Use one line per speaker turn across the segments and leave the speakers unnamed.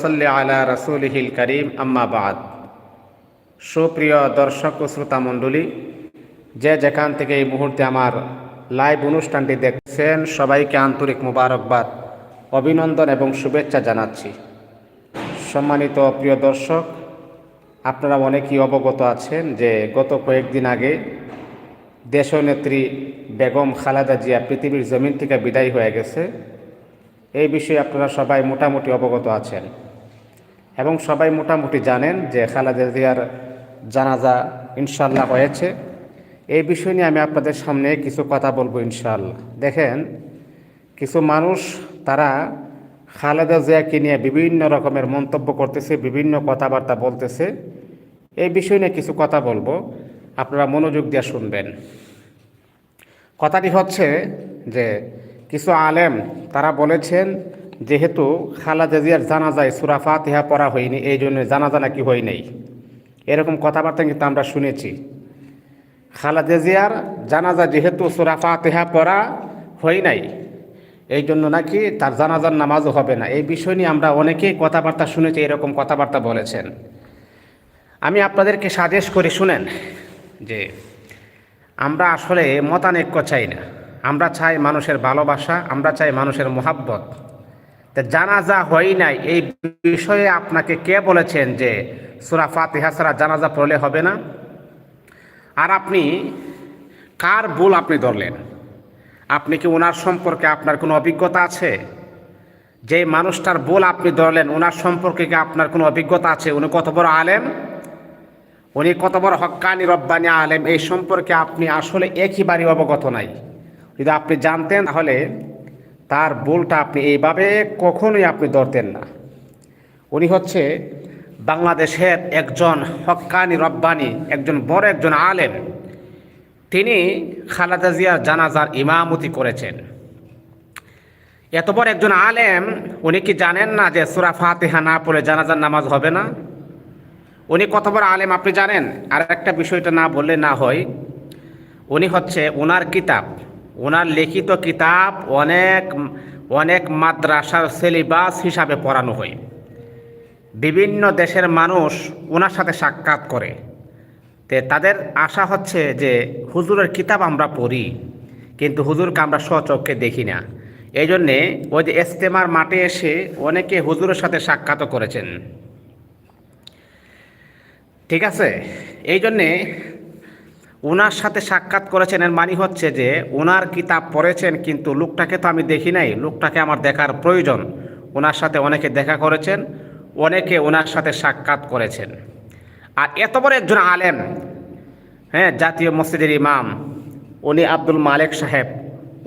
ওয়াসাল্লি আলা রসুলহিল করিম, আম্মা বাদ। সুপ্রিয় দর্শক ও শ্রোতা মণ্ডলী, যে যেখান থেকে এই মুহূর্তে আমার লাইভ অনুষ্ঠানটি দেখছেন, সবাইকে আন্তরিক মোবারকবাদ, অভিনন্দন এবং শুভেচ্ছা জানাচ্ছি। সম্মানিত প্রিয় দর্শক, আপনারা অনেকেই অবগত আছেন যে গত কয়েকদিন আগে দেশনেত্রী বেগম খালেদা জিয়া পৃথিবীর জমিন থেকে বিদায় হয়ে গেছে। এই বিষয়ে আপনারা সবাই মোটামুটি অবগত আছেন। এবং সবাই মোটামুটি জানেন যে খালেদা জিয়ার জানাজা ইনশাল্লাহ হয়েছে। এই বিষয় নিয়ে আমি আপনাদের সামনে কিছু কথা বলব ইনশাল্লাহ দেখেন, কিছু মানুষ, তারা খালেদা জিয়াকে নিয়ে বিভিন্ন রকমের মন্তব্য করতেছে, বিভিন্ন কথাবার্তা বলতেছে। এই বিষয় নিয়ে কিছু কথা বলব। আপনারা মনোযোগ দিয়ে শুনবেন। কথাটি হচ্ছে যে, কিছু আলেম, তারা বলেছেন যেহেতু খালাদা জিয়ার জানাজায় সুরা ফাতিহা পড়া হয়নি, এই জন্য জানাজা নাকি হয় নাই। এরকম কথাবার্তা কিন্তু আমরা শুনেছি। খালাদা জিয়ার জানাজা যেহেতু সুরা ফাতিহা পড়া হয় নাই, এই জন্য নাকি তার জানাজার নামাজও হবে না। এই বিষয় নিয়ে আমরা অনেকেই কথাবার্তা শুনেছি, এরকম কথাবার্তা বলেছেন। আমি আপনাদেরকে সাজেস্ট করে, শুনেন, যে আমরা আসলে মতানৈক্য চাই না। আমরা চাই মানুষের ভালোবাসা, আমরা চাই মানুষের মোহাব্বত। জানাজা হয় নাই। এই বিষয়ে আপনাকে কে বলেছেন যে সুরা ফাতিহা ছাড়া জানাজা পড়লে হবে না? আর আপনি কার ভুল আপনি ধরলেন? আপনি কি ওনার সম্পর্কে আপনার কোনো অভিজ্ঞতা আছে? যে মানুষটার ভুল আপনি ধরলেন, ওনার সম্পর্কে কি আপনার কোনো অভিজ্ঞতা আছে? উনি কত বড় আলেম? উনি কত বড় হক্কানি, রব্বানি আলেম? এই সম্পর্কে আপনি আসলে একইবারই অবগত নাই। যদি আপনি জানতেন তাহলে তার ভুলটা আপনি এইভাবে কখনোই আপনি ধরতেন না। উনি হচ্ছে বাংলাদেশের একজন হক্কানি রব্বানি, একজন বড় একজন আলেম। তিনি খালাদা জিয়ার জানাজার ইমামতি করেছেন। এত বড় একজন আলেম, উনি কি জানেন না যে সুরা ফাতিহা না পড়ে জানাজার নামাজ হবে না? উনি কত বড় আলেম আপনি জানেন? আর একটা বিষয়টা না বললে না হয়, উনি হচ্ছে ওনার কিতাব। ওনার লিখিত কিতাব অনেক অনেক মাদ্রাসার সিলেবাস হিসাবে পড়ানো হয়। বিভিন্ন দেশের মানুষ ওনার সাথে সাক্ষাৎ করে। তে তাদের আশা হচ্ছে যে হুজুরের কিতাব আমরা পড়ি, কিন্তু হুজুরকে আমরা স্বচক্ষে দেখি না। এই জন্যে ওই যে এস্তেমার মাঠে এসে অনেকে হুজুরের সাথে সাক্ষাৎও করেছেন। ঠিক আছে? এই জন্যে ওনার সাথে সাক্ষাৎ করেছেন, এর মানে হচ্ছে যে ওনার কিতাব পড়েছেন, কিন্তু লোকটাকে তো আমি দেখি নাই, লোকটাকে আমার দেখার প্রয়োজন। ওনার সাথে অনেকে দেখা করেছেন, অনেকে ওনার সাথে সাক্ষাৎ করেছেন। আর এত বড় একজন আলেম হ্যাঁ জাতীয় মসজিদের ইমাম, উনি আব্দুল মালেক সাহেব,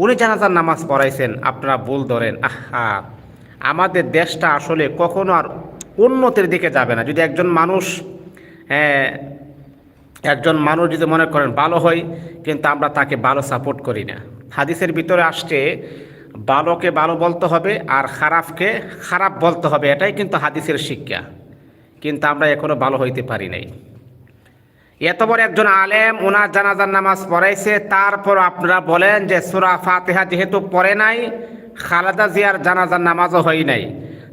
উনি জানাজার নামাজ পড়াইছেন, আপনারা ভুল ধরেন। আহা, আমাদের দেশটা আসলে কখনো আর উন্নতির দিকে যাবে না। যদি একজন মানুষ হ্যাঁ একজন মানুষ যদি মনে করেন ভালো হয়, কিন্তু আমরা তাকে ভালো সাপোর্ট করি না। হাদিসের ভিতরে আসছে, ভালোকে ভালো বলতে হবে আর খারাপকে খারাপ বলতে হবে, এটাই কিন্তু হাদিসের শিক্ষা। কিন্তু আমরা এখনও ভালো হইতে পারি নাই। এত বড় একজন আলেম ওনার জানাজার নামাজ পড়াইছে, তারপর আপনারা বলেন যে সুরা ফাতেহা যেহেতু পড়ে নাই, খালেদা জিয়ার জানাজার নামাজও হয় নাই।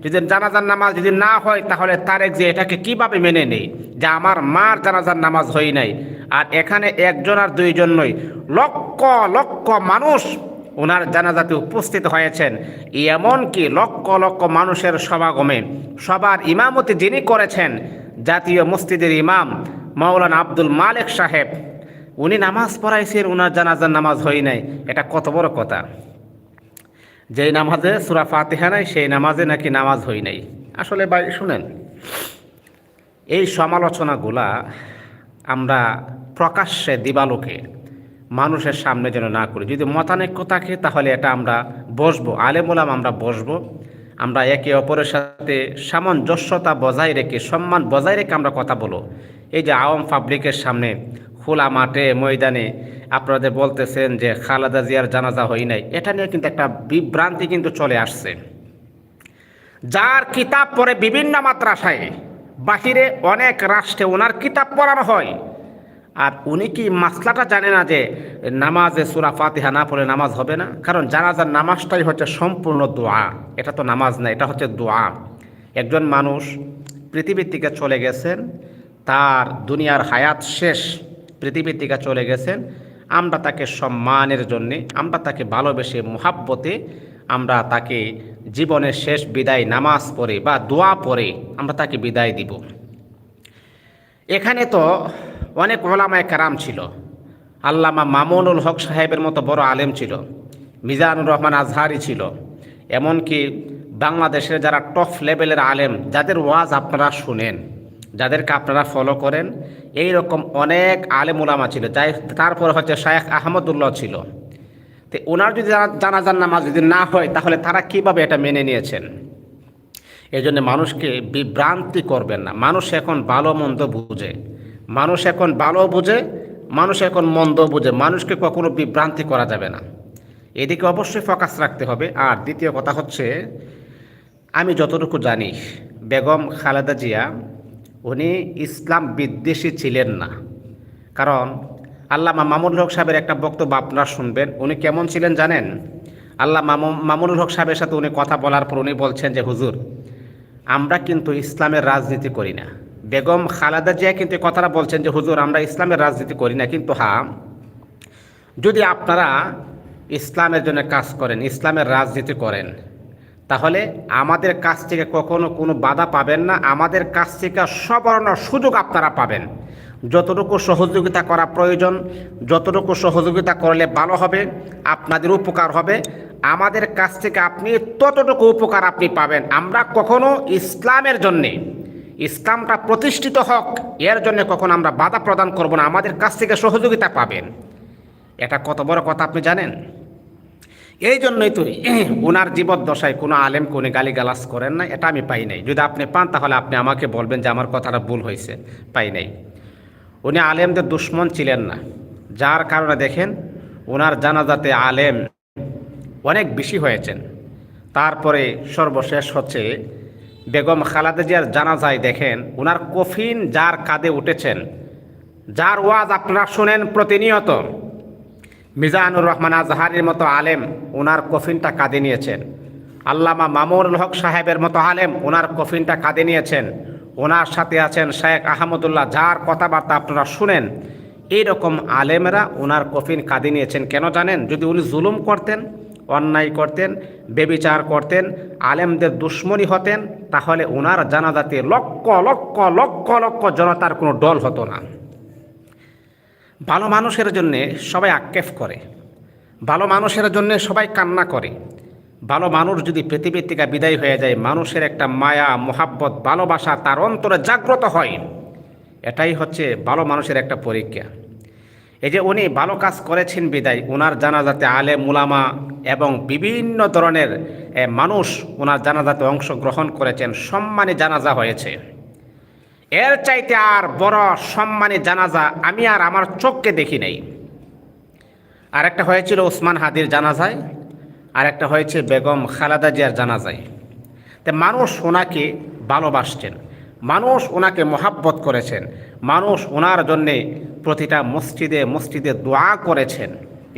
যদি জানাজার নামাজ যদি না হয়, তাহলে তারেক যে এটাকে কীভাবে মেনে নেই যে আমার মার জানাজার নামাজ হয় নাই। আর এখানে একজন আর দুইজন নয়, লক্ষ লক্ষ মানুষ ওনার জানাজাতে উপস্থিত হয়েছেন। এমনকি লক্ষ লক্ষ মানুষের সমাগমে সবার ইমামতি যিনি করেছেন, জাতীয় মসজিদের ইমাম মাওলানা আব্দুল মালেক সাহেব, উনি নামাজ পড়াইছেন ওনার জানাজার নামাজ হয় নাই। এটা কত বড় কথা। যেই নামাজে সুরা ফাতিহা নাই, সেই নামাজে নাকি নামাজ হই নাই। আসলে ভাই, শুনেন, এই সমালোচনাগুলা আমরা প্রকাশ্যে দিবালোকে মানুষের সামনে যেন না করি। যদি মতানৈক্য থাকে, তাহলে এটা আমরা বসবো। আলেমুলাম আমরা বসবো। আমরা একে অপরের সাথে সামঞ্জস্যতা বজায় রেখে, সম্মান বজায় রেখে আমরা কথা বলো এই যে আওয়াম পাবলিকের সামনে, খোলা মাঠে, ময়দানে আপনাদের বলতেছেন যে খালেদা জিয়ার জানাজা হয় নাই। এটা নিয়ে কিন্তু একটা বিভ্রান্তি কিন্তু চলে আসছে। যার কিতাব পড়ে বিভিন্ন মাদ্রাসায়, বাহিরে অনেক রাষ্ট্রে ওনার কিতাব পড়ানো হয়। আর উনি কি মাসলাটা জানে না যে নামাজে সুরা ফাতিহা না পড়লে নামাজ হবে না? কারণ জানাজার নামাজটাই হচ্ছে সম্পূর্ণ দোয়া। এটা তো নামাজ না, এটা হচ্ছে দোয়া। একজন মানুষ পৃথিবীর থেকে চলে গেছেন, তার দুনিয়ার হায়াত শেষ, পৃথিবীর থেকে চলে গেছেন। আমরা তাকে সম্মানের জন্যে, আমরা তাকে ভালোবেসে, মোহাব্বতে আমরা তাকে জীবনের শেষ বিদায় নামাজ পড়ে বা দোয়া পড়ে আমরা তাকে বিদায় দিব। এখানে তো অনেক ওলামায় কারাম ছিল। আল্লামা মামুনুল হক সাহেবের মতো বড় আলেম ছিল। মিজানুর রহমান আজহারি ছিল। এমনকি বাংলাদেশের যারা টপ লেভেলের আলেম, যাদের ওয়াজ আপনারা শুনেন। যাদেরকে আপনারা ফলো করেন এই রকম অনেক আলেম ওলামা ছিল, যাই তারপরে হচ্ছে শায়েখ আহমদুল্লাহ ছিল। তো ওনার যদি জানা- জানাজার নামাজ যদি না হয়, তাহলে তারা কীভাবে এটা মেনে নিয়েছেন? এই জন্য মানুষকে বিভ্রান্তি করবেন না। মানুষ এখন ভালো মন্দ বুঝে। মানুষ এখন ভালো বুঝে, মানুষ এখন মন্দ বুঝে। মানুষকে কখনো বিভ্রান্তি করা যাবে না। এদিকে অবশ্যই ফোকাস রাখতে হবে। আর দ্বিতীয় কথা হচ্ছে, আমি যতটুকু জানি, বেগম খালেদা জিয়া উনি ইসলাম বিদ্বেষী ছিলেন না। কারণ আল্লামা মামুনুল হক সাহেবের একটা বক্তব্য আপনারা শুনবেন। উনি কেমন ছিলেন জানেন? আল্লাহ মামু- মামুনুল হক সাহেবের সাথে উনি কথা বলার পর উনি বলছেন যে, হুজুর, আমরা কিন্তু ইসলামের রাজনীতি করি না। বেগম খালেদা জিয়া কিন্তু কথাটা বলছেন যে, হুজুর, আমরা ইসলামের রাজনীতি করি না। কিন্তু হ্যাঁ যদি আপনারা ইসলামের জন্য কাজ করেন, ইসলামের রাজনীতি করেন তাহলে আমাদের কাছ থেকে কখনো কোনো বাধা পাবেন না। আমাদের কাছ থেকে সব ধরনের সুযোগ আপনারা পাবেন। যতটুকু সহযোগিতা করা প্রয়োজন, যতটুকু সহযোগিতা করলে ভালো হবে, আপনাদের উপকার হবে। আমাদের কাছ থেকে আপনি ততটুকু উপকার আপনি পাবেন। আমরা কখনো ইসলামের জন্যে, ইসলামটা প্রতিষ্ঠিত হোক, এর জন্য কখনো আমরা বাধা প্রদান করব না। আমাদের কাছ থেকে সহযোগিতা পাবেন। এটা কত বড় কথা আপনি জানেন? এই জন্যই তো ওনার জীবদ্দশায় কোনো আলেমকে উনি গালিগালাজ করেন না এটা আমি পাই নাই। যদি আপনি পান, তাহলে আপনি আমাকে বলবেন যে আমার কথাটা ভুল হয়েছে, পাই নাই। উনি আলেমদের দুশ্মন ছিলেন না। যার কারণে দেখেন, ওনার জানাজাতে আলেম অনেক বেশি হয়েছেন। তারপরে সর্বশেষ হচ্ছে, বেগম খালাদা জিয়ার জানাজায় দেখেন, ওনার কফিন যার কাঁধে উঠেছেন, যার ওয়াজ আপনারা শোনেন প্রতিনিয়ত। মিজানুর রহমান আজহারির মতো আলেম ওনার কফিনটা কাঁদে নিয়েছেন। আল্লামা মামুনুল হক সাহেবের মতো আলেম ওনার কফিনটা কাঁদে নিয়েছেন। ওনার সাথে আছেন শেখ আহমদুল্লাহ, যার কথাবার্তা আপনারা শুনেন। এইরকম আলেমরা ওনার কফিন কাঁদে নিয়েছেন কেন জানেন? যদি উনি জুলুম করতেন, অন্যায় করতেন, বেবিচার করতেন, আলেমদের দুশ্মনী হতেন, তাহলে ওনার জানাজাতে লক্ষ লক্ষ লক্ষ লক্ষ জনতার কোনো দল হতো না। ভালো মানুষের জন্যে সবাই আক্ষেপ করে। ভালো মানুষের জন্য সবাই কান্না করে। ভালো মানুষ যদি পৃথিবীর থেকে বিদায় হয়ে যায়, মানুষের একটা মায়া, মোহাব্বত, ভালোবাসা তার অন্তরে জাগ্রত হয়। এটাই হচ্ছে ভালো মানুষের একটা পরীক্ষা। এই যে উনি ভালো কাজ করেছেন বিদায় ওনার জানাজাতে আলে মুলামা এবং বিভিন্ন ধরনের মানুষ ওনার জানাজাতে অংশগ্রহণ করেছেন, সম্মানী জানাজা হয়েছে। এর চাইতে আর বড় সম্মানী জানাজা আমি আর আমার চোখকে দেখি নাই। আরেকটা হয়েছিল ওসমান হাদির জানাজায়, আরেকটা হয়েছে বেগম খালেদা জিয়ার জানাজায়। তে মানুষ ওনাকে ভালোবাসছেন, মানুষ ওনাকে মহাব্বত করেছেন, মানুষ ওনার জন্যে প্রতিটা মসজিদে মসজিদে দোয়া করেছেন।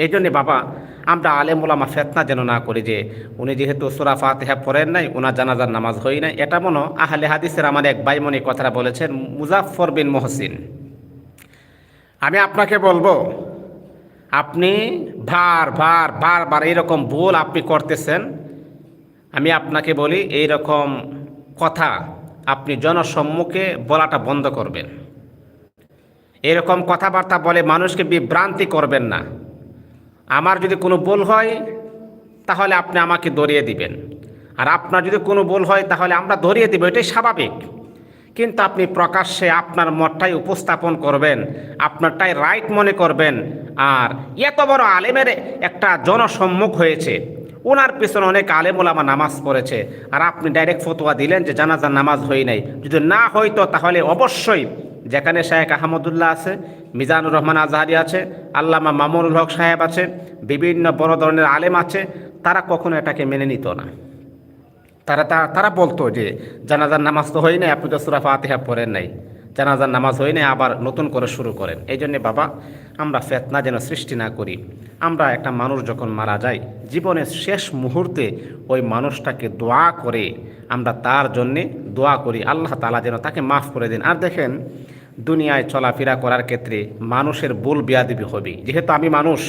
এই জন্যে বাবা আমরা আলেম আলেমুলামা ফেতনা যেন না করি যে, উনি যেহেতু সুরা ফাতেহা পড়েন নাই ওনার জানাজার নামাজ হই নাই। এটা মনে আহলে হাদিসের আমার এক বাইমনি কথাটা বলেছেন মুজাফর বিন মহসিন। আমি আপনাকে বলব, আপনি বার বার বারবার এইরকম ভুল আপনি করতেছেন, আমি আপনাকে বলি এই রকম কথা আপনি জনসম্মুখে বলাটা বন্ধ করবেন। এরকম কথাবার্তা বলে মানুষকে বিভ্রান্তি করবেন না। আমার যদি কোনো ভুল হয়, তাহলে আপনি আমাকে ধরিয়ে দিবেন। আর আপনার যদি কোনো ভুল হয়, তাহলে আমরা ধরিয়ে দিব, এটাই স্বাভাবিক। কিন্তু আপনি প্রকাশ্যে আপনার মতটাই উপস্থাপন করবেন, আপনারটাই রাইট মনে করবেন। আর এত বড় আলেমের একটা জনসম্মুখ হয়েছে ওনার পিছনে অনেক আলেম ওলামা নামাজ পড়েছে। আর আপনি ডাইরেক্ট ফতোয়া দিলেন যে, জানাজার নামাজ হই নাই। যদি না হইতো, তাহলে অবশ্যই যেখানে শায়েখ আহমদুল্লাহ আছে, মিজানুর রহমান আজহারি আছে, আল্লামা মামুনুল হক সাহেব আছে, বিভিন্ন বড় ধরনের আলেম আছে, তারা কখনো এটাকে মেনে নিত না। তারা তারা বলতো যে, জানাজার নামাজ তো হয় নাই, আপনি তো সুরাফা আতিহা পড়েন নাই। জানাজার নামাজ হয় না আবার নতুন করে শুরু করেন। এই জন্যে বাবা, আমরা ফেতনা যেন সৃষ্টি না করি। আমরা একটা মানুষ যখন মারা যায় জীবনের শেষ মুহূর্তে ওই মানুষটাকে দোয়া করে, আমরা তার জন্যে দোয়া করি। আল্লাহ তালা যেন তাকে মাফ করে দিন। আর দেখেন, দুনিয়ায় চলাফেরা করার ক্ষেত্রে মানুষের ভুল বিয়াদিবি হবে। যেহেতু আমি মানুষ,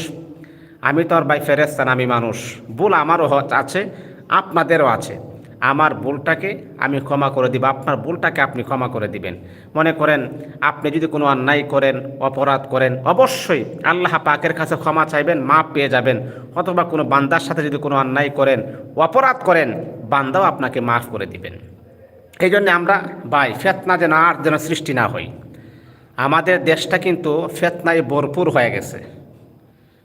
আমি তো আর বাই ফেরেস্তান আমি মানুষ। ভুল আমারও আছে, আপনাদেরও আছে। আমার ভুলটাকে আমি ক্ষমা করে দিব, আপনার ভুলটাকে আপনি ক্ষমা করে দিবেন। মনে করেন, আপনি যদি কোনো অন্যায় করেন, অপরাধ করেন, অবশ্যই আল্লাহ পাকের কাছে ক্ষমা চাইবেন মাপ পেয়ে যাবেন। অথবা কোনো বান্দার সাথে যদি কোনো অন্যায় করেন, অপরাধ করেন, বান্দাও আপনাকে মাফ করে দিবেন। এই জন্য আমরা বাই ফেতনা যেন আর যেন সৃষ্টি না হই। আমাদের দেশটা কিন্তু ফেতনায় ভরপুর হয়ে গেছে।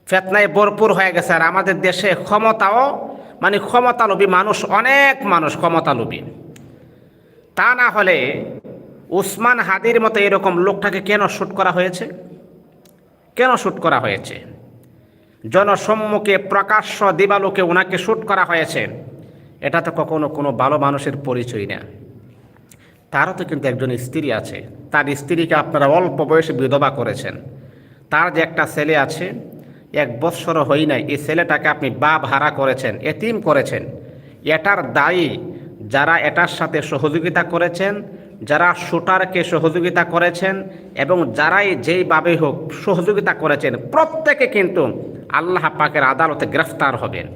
ফেতনায় ভরপুর হয়ে গেছে আর আমাদের দেশে ক্ষমতাও মানে ক্ষমতালোভী মানুষ, অনেক মানুষ ক্ষমতালোভী। তা না হলে উসমান হাদির মতো এরকম লোকটাকে কেন শ্যুট করা হয়েছে? কেন শ্যুট করা হয়েছে? জনসম্মুখে প্রকাশ্য দিবালোকে ওনাকে শ্যুট করা হয়েছে, এটা তো কখনো কোনো ভালো মানুষের পরিচয় না। তারও তো কিন্তু একজন স্ত্রী আছে। তার স্ত্রীকে আপনারা অল্প বয়সে বিধবা করেছেন। তার যে একটা ছেলে আছে এক বৎসরও হই নাই, এই ছেলেটাকে আপনি বা ভাড়া করেছেন, এতিম করেছেন। এটার দায়ী যারা এটার সাথে সহযোগিতা করেছেন, যারা শুটারকে সহযোগিতা করেছেন এবং যারাই যেইভাবে হোক সহযোগিতা করেছেন, প্রত্যেকে কিন্তু আল্লাহ পাকের আদালতে গ্রেফতার হবেন।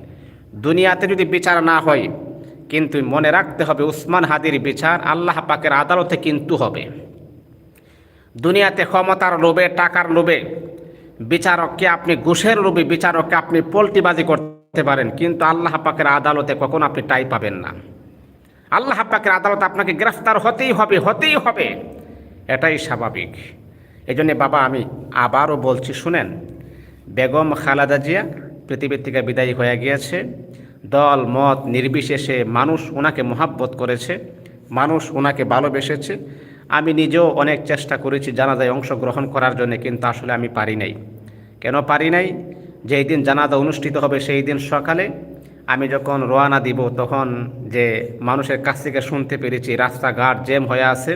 দুনিয়াতে যদি বিচার না হয়, কিন্তু মনে রাখতে হবে উসমান হাদির বিচার আল্লাহ পাকের আদালতে কিন্তু হবে। দুনিয়াতে ক্ষমতার লোভে, টাকার লোভে বিচারককে আপনি ঘুষের লোভে বিচারককে আপনি পোল্টিবাজি করতে পারেন, কিন্তু আল্লাহ পাকের আদালতে কখনো আপনি টাই পাবেন না। আল্লাহ পাকের আদালতে আপনাকে গ্রেফতার হতেই হবে হতেই হবে। এটাই স্বাভাবিক। এই জন্যে বাবা, আমি আবারও বলছি, শুনেন, বেগম খালাদা জিয়া পৃথিবীর থেকে বিদায়ী হয়ে গিয়েছে। দল, মত নির্বিশেষে মানুষ ওনাকে মোহাব্বত করেছে, মানুষ ওনাকে ভালোবেসেছে। আমি নিজেও অনেক চেষ্টা করেছি জানাজায় অংশগ্রহণ করার জন্য, কিন্তু আসলে আমি পারি নাই। কেন পারি নাই? যেই দিন জানাজা অনুষ্ঠিত হবে সেই দিন সকালে আমি যখন রোয়ানা দিব, তখন যে মানুষের কাছ থেকে শুনতে পেরেছি, রাস্তাঘাট জ্যাম হয়ে আছে,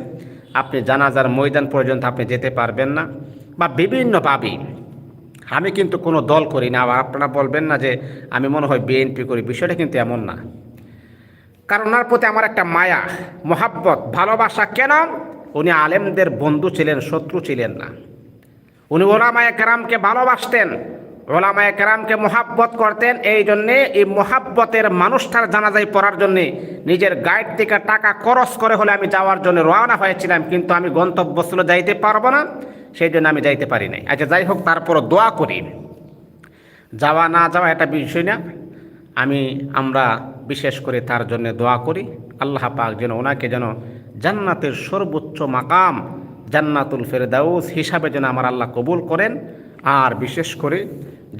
আপনি জানাজার ময়দান পর্যন্ত আপনি যেতে পারবেন না, বা বিভিন্নভাবে আমি কিন্তু কোনো দল করি না আবার আপনারা বলবেন না যে আমি মনে হয় বিএনপি করি, বিষয়টা কিন্তু এমন না। কারণ ওনার প্রতি আমার একটা মায়া, মহাব্বত, ভালোবাসা, কেন? উনি আলেমদের বন্ধু ছিলেন, শত্রু ছিলেন না। উনি ওলামায় কেরামকে ভালোবাসতেন, ওলামায় কেরামকে মোহাব্বত করতেন। এই জন্যে এই মোহাব্বতের মানুষটার জানাজাই পড়ার জন্যে নিজের গাইড থেকে টাকা খরচ করে হলে আমি যাওয়ার জন্য রওনা হয়েছিলাম, কিন্তু আমি গন্তব্যস্থলে যাইতে পারব না, সেই জন্য আমি যাইতে পারি নাই। আচ্ছা যাই হোক, তারপরও দোয়া করি। যাওয়া না যাওয়া এটা বিষয় না। আমি, আমরা বিশেষ করে তার জন্য দোয়া করি। আল্লাহ পাক যেন ওনাকে যেন জান্নাতের সর্বোচ্চ মাকাম, জান্নাতুল ফেরদাউস হিসাবে যেন আমার আল্লাহ কবুল করেন। আর বিশেষ করে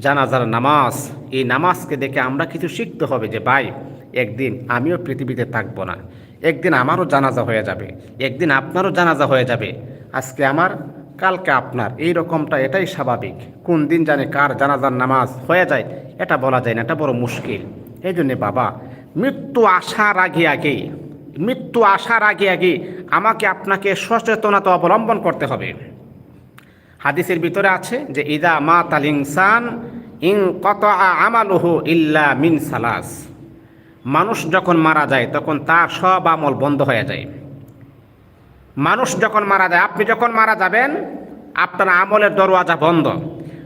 জানাজার নামাজ, এই নামাজকে দেখে আমরা কিছু শিখতে হবে যে, ভাই, একদিন আমিও পৃথিবীতে থাকব না। একদিন আমারও জানাজা হয়ে যাবে। একদিন আপনারও জানাজা হয়ে যাবে। আজকে আমার, কালকে আপনার। এই রকমটা এটাই স্বাভাবিক। কোন দিন জানে কার জানাজার নামাজ হয়ে যায়, এটা বলা যায় না, এটা বড় মুশকিল। এই জন্যে বাবা, মৃত্যু আসার আগে আগেই মৃত্যু আসার আগে আগে আমাকে আপনাকে সচেতনতা অবলম্বন করতে হবে। হাদিসের ভিতরে আছে যে, ইদা মা তাল ইনসান ইং কত আমালুহু ইল্লা মিন সালাস। মানুষ যখন মারা যায়, তখন তার সব আমল বন্ধ হয়ে যায়। মানুষ যখন মারা যায়, আপনি যখন মারা যাবেন, আপনার আমলের দরওয়াজা বন্ধ।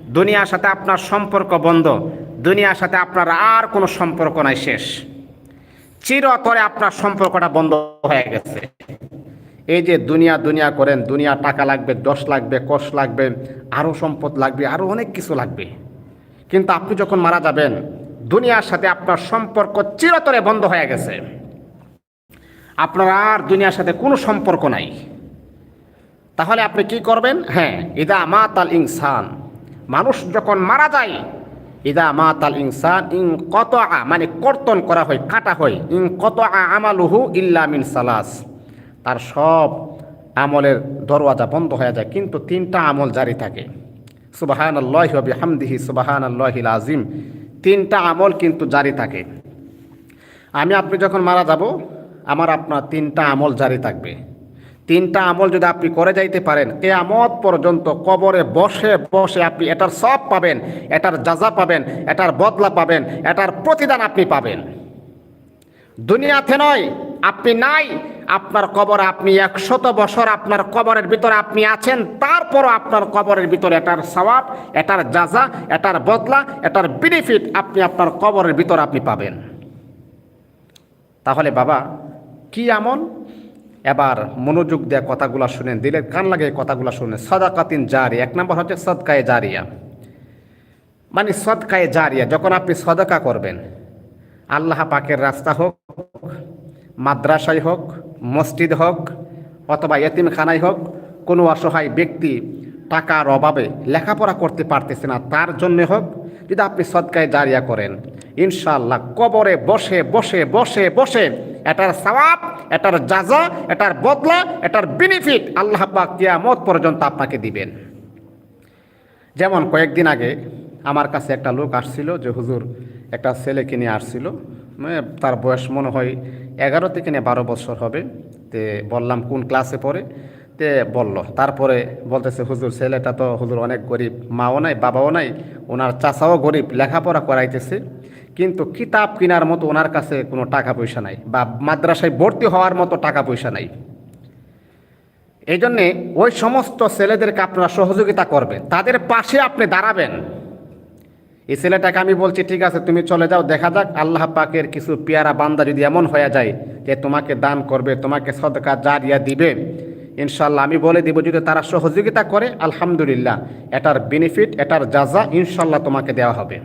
দুনিয়ার সাথে আপনার সম্পর্ক বন্ধ। দুনিয়ার সাথে আপনার আর কোনো সম্পর্ক নাই শেষ। চিরতরে আপনার সম্পর্কটা বন্ধ হয়ে গেছে। এই যে দুনিয়া দুনিয়া করেন, দুনিয়া টাকা লাগবে, দশ লাগবে, কষ লাগবে আরও সম্পদ লাগবে আরও অনেক কিছু লাগবে। কিন্তু আপনি যখন মারা যাবেন, দুনিয়ার সাথে আপনার সম্পর্ক চিরতরে বন্ধ হয়ে গেছে। আপনার আর দুনিয়ার সাথে কোনো সম্পর্ক নাই। তাহলে আপনি কি করবেন? হ্যাঁ ইদা মা তাল ইনসান। মানুষ যখন মারা যায় ইদা মা তাল ইনসান ইং কত মানে কর্তন করা হয়, কাটা হয়। ইং কত আমালুহু ইল্লা মিন সালাস। তার সব আমলের দরওয়াজা বন্ধ হয়ে যায়, কিন্তু তিনটা আমল জারি থাকে। সুবাহান আল্লাহ হামদিহি সুবাহান আল্লাহিল আজিম তিনটা আমল কিন্তু জারি থাকে। আমি আপনি যখন মারা যাব, আমার আপনার তিনটা আমল জারি থাকবে। তিনটা আমল যদি আপনি করে যাইতে পারেন, কেয়ামত পর্যন্ত কবরে বসে বসে আপনি এটার সব পাবেন, এটার যাজা পাবেন, এটার বদলা পাবেন, এটার প্রতিদান আপনি পাবেন। দুনিয়াতে নয়, আপনি নাই, আপনার কবর আপনি একশত বছর আপনার কবরের ভিতরে আপনি আছেন, তারপরও আপনার কবরের ভিতরে এটার সওয়াব, এটার যাজা এটার বদলা, এটার বেনিফিট আপনি আপনার কবরের ভিতরে আপনি পাবেন। তাহলে বাবা, কি আমল? এবার মনোযোগ দেওয়া কথাগুলো শুনেন দিলের কান লাগে কথাগুলো শুনেন সদাকাতিন জারি এক নম্বর হচ্ছে সদকায়ে জারিয়া। মানে সদকায়ে জারিয়া, যখন আপনি সদকা করবেন, আল্লাহ পাকের রাস্তা হোক, মাদ্রাসায় হোক, মসজিদ হোক, অথবা এতিমখানায় হোক, কোনো অসহায় ব্যক্তি টাকার অভাবে লেখাপড়া করতে পারতেছে না, তার জন্যে হোক, যদি আপনি সদকায় জারিয়া করেন, ইনশাআল্লাহ কবরে বসে বসে বসে বসে এটার সওয়াব, এটার যাজা এটার বদলা, এটার বেনিফিট আল্লাহ পাক কিয়ামত পর্যন্ত আপনাকে দিবেন। যেমন কয়েকদিন আগে আমার কাছে একটা লোক আসছিল যে হুজুর, একটা ছেলেকে নিয়ে আসছিল। মানে তার বয়স মনে হয় এগারো থেকে নিয়ে বারো বছর হবে। তে বললাম, কোন ক্লাসে পড়ে? তে বলল, তারপরে বলতেছে, হুজুর, ছেলেটা তো হুজুর অনেক গরিব, মাও নাই, বাবাও নাই, ওনার চাচাও গরিব, লেখাপড়া করাইতেছে। কিন্তু কিতাব কেনার মতো ওনার কাছে কোনো টাকা পয়সা নাই বা মাদ্রাসায় ভর্তি হওয়ার মতো টাকা পয়সা নাই। এই জন্যে ওই সমস্ত ছেলেদেরকে আপনারা সহযোগিতা করবেন। তাদের পাশে আপনি দাঁড়াবেন। এই ছেলেটাকে আমি বলছি, ঠিক আছে, তুমি চলে যাও, দেখা যাক আল্লাহ পাকের কিছু পেয়ারা বান্দা যদি এমন হয়ে যায় যে তোমাকে দান করবে, তোমাকে সদকা জারিয়া দিবে ইনশাল্লাহ আমি বলে দিব, যদি তারা সহযোগিতা করে, আলহামদুলিল্লাহ, এটার বেনিফিট এটার যা যা ইনশাল্লাহ তোমাকে দেওয়া হবে।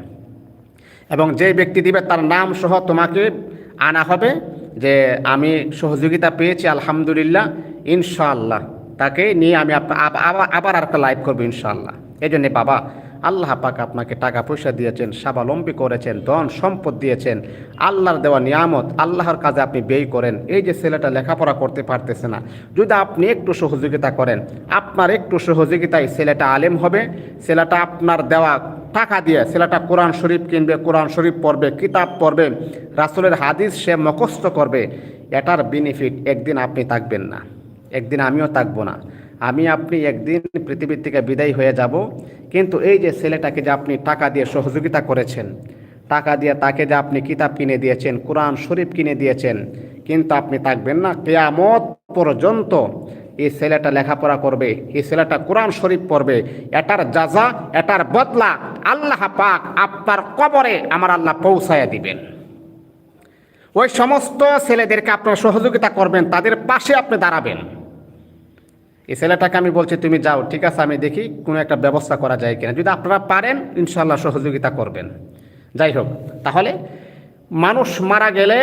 এবং যে ব্যক্তি দিবে তার নাম সহ তোমাকে আনা হবে যে আমি সহযোগিতা পেয়েছি, আলহামদুলিল্লাহ, ইনশাআল্লাহ। তাকে নিয়ে আমি আবার একটা লাইভ করব ইনশাআল্লাহ। এই জন্যে বাবা, আল্লাহ পাক আপনাকে টাকা পয়সা দিয়েছেন, স্বাবলম্বী করেছেন, ধন সম্পদ দিয়েছেন, আল্লাহর দেওয়া নিয়ামত, আল্লাহর কাজে আপনি ব্যয় করেন। এই যে ছেলেটা লেখাপড়া করতে পারতেছে না, যদি আপনি একটু সহযোগিতা করেন, আপনার একটু সহযোগিতায় ছেলেটা আলেম হবে, ছেলেটা আপনার দেওয়া টাকা দিয়ে ছেলেটা কোরআন শরীফ কিনবে, কোরআন শরীফ পড়বে, কিতাব পড়বে, রাসুলের হাদিস সে মুখস্থ করবে, এটার বেনিফিট একদিন আপনি থাকবেন না। একদিন আমিও থাকব না। আমি, আপনি একদিন পৃথিবীর থেকে বিদায় হয়ে যাব, কিন্তু এই যে ছেলেটাকে যে আপনি টাকা দিয়ে সহযোগিতা করেছেন, টাকা দিয়ে তাকে যে আপনি কিতাব কিনে দিয়েছেন, কোরআন শরীফ কিনে দিয়েছেন, কিন্তু আপনি থাকবেন না, কেয়ামত পর্যন্ত এই ছেলেটা লেখাপড়া করবে, এই ছেলেটা কোরআন শরীফ পড়বে, এটার যাজা এটার বদলা আল্লাহ পাক আপনার কবরে আমার আল্লাহ পৌঁছায়া দিবেন। ওই সমস্ত ছেলেদেরকে আপনারা সহযোগিতা করবেন, তাদের পাশে আপনি দাঁড়াবেন। এই ছেলেটাকে আমি বলছি, তুমি যাও, ঠিক আছে, আমি দেখি কোনো একটা ব্যবস্থা করা যায় কিনা। যদি আপনারা পারেন ইনশাল্লাহ সহযোগিতা করবেন। যাই হোক, তাহলে মানুষ মারা গেলে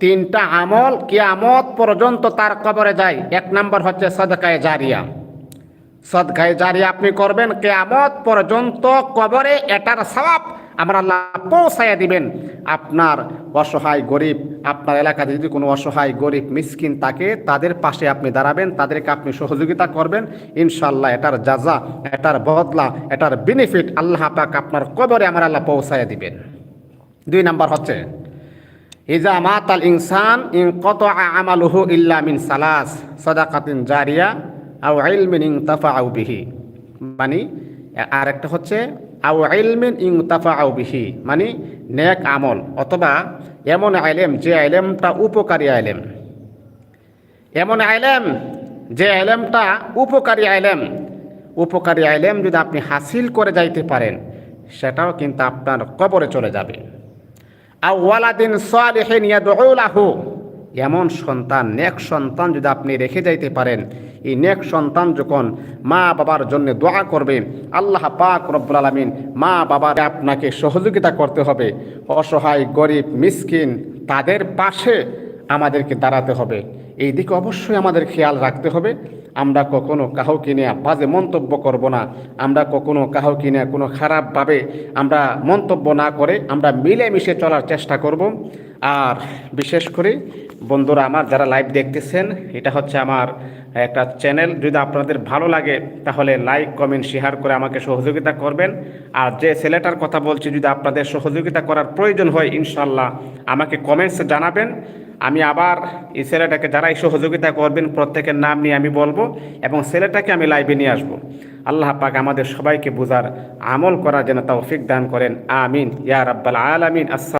তিনটা আমল কিয়ামত পর্যন্ত তার কবরে যায়। এক নম্বর হচ্ছে সদকায়ে জারিয়া। সদকায়ে জারিয়া আপনি করবেন, কেয়ামত পর্যন্ত কবরে এটার সওয়াব আমার আল্লাহ পৌঁছাইয়া দিবেন। আপনার অসহায় গরিব, আপনার এলাকাতে যদি কোনো অসহায় গরিব, মিসকিন থাকে, তাদের পাশে আপনি দাঁড়াবেন, তাদেরকে আপনি সহযোগিতা করবেন। ইনশাল্লাহ এটার যাজা এটার বদলা, এটার বেনিফিট আল্লাহ পাক আপনার কবরে আমার আল্লাহ পৌঁছাইয়া দিবেন। দুই নাম্বার হচ্ছে ইজা মাত আল ইনসান ইন কত আমালুহু ইল্লা মিন সালাস সদাকাতিন জারিয়া আউ ইলমিন ইং তাফা আউ বিহি। মানে আর একটা হচ্ছে আউ ইলমিন ইং তাফা আউ বিহি। মানে নেক আমল, অথবা এমন আইলেম, যে আইলেমটা উপকারী আইলেম। এমন আইলেম, যে আইলেমটা উপকারী আইলেম। উপকারী আইলেম যদি আপনি হাসিল করে যাইতে পারেন, সেটাও কিন্তু আপনার কবরে চলে যাবে। আও ওয়ালাদিন সালিহিন ইয়াদউলাহু। এমন সন্তান, নেক সন্তান যদি আপনি রেখে যাইতে পারেন, এই নেক সন্তান যখন মা বাবার জন্য দোয়া করবে, আল্লাহ পাক রব্বুল আলামিন মা বাবার আপনাকে সহযোগিতা করতে হবে। অসহায়, গরিব, মিসকিন, তাদের পাশে আমাদেরকে দাঁড়াতে হবে। এই দিকে অবশ্যই আমাদের খেয়াল রাখতে হবে। আমরা কখনো কাউকে নিয়ে বাজে মন্তব্য করব না। আমরা কখনো কাউকে নিয়ে কোনো খারাপভাবে আমরা মন্তব্য না করে আমরা মিলেমিশে চলার চেষ্টা করব। আর বিশেষ করে বন্ধুরা আমার যারা লাইভ দেখতেছেন, এটা হচ্ছে আমার একটা চ্যানেল যদি আপনাদের ভালো লাগে, তাহলে লাইক কমেন্ট শেয়ার করে আমাকে সহযোগিতা করবেন। আর যে ছেলেটার কথা বলছি, যদি আপনাদের সহযোগিতা করার প্রয়োজন হয় ইনশাল্লাহ আমাকে কমেন্টসে জানাবেন। আমি আবার এই ছেলেটাকে যারাই সহযোগিতা করবেন প্রত্যেকের নাম নিয়ে আমি বলব এবং ছেলেটাকে আমি লাইভে নিয়ে আসব। আল্লাহ পাক আমাদের সবাইকে বোঝার আমল করার যেন তৌফিক দান করেন। আমিন। ইয়া রাব্বাল আলামিন। আসসালাম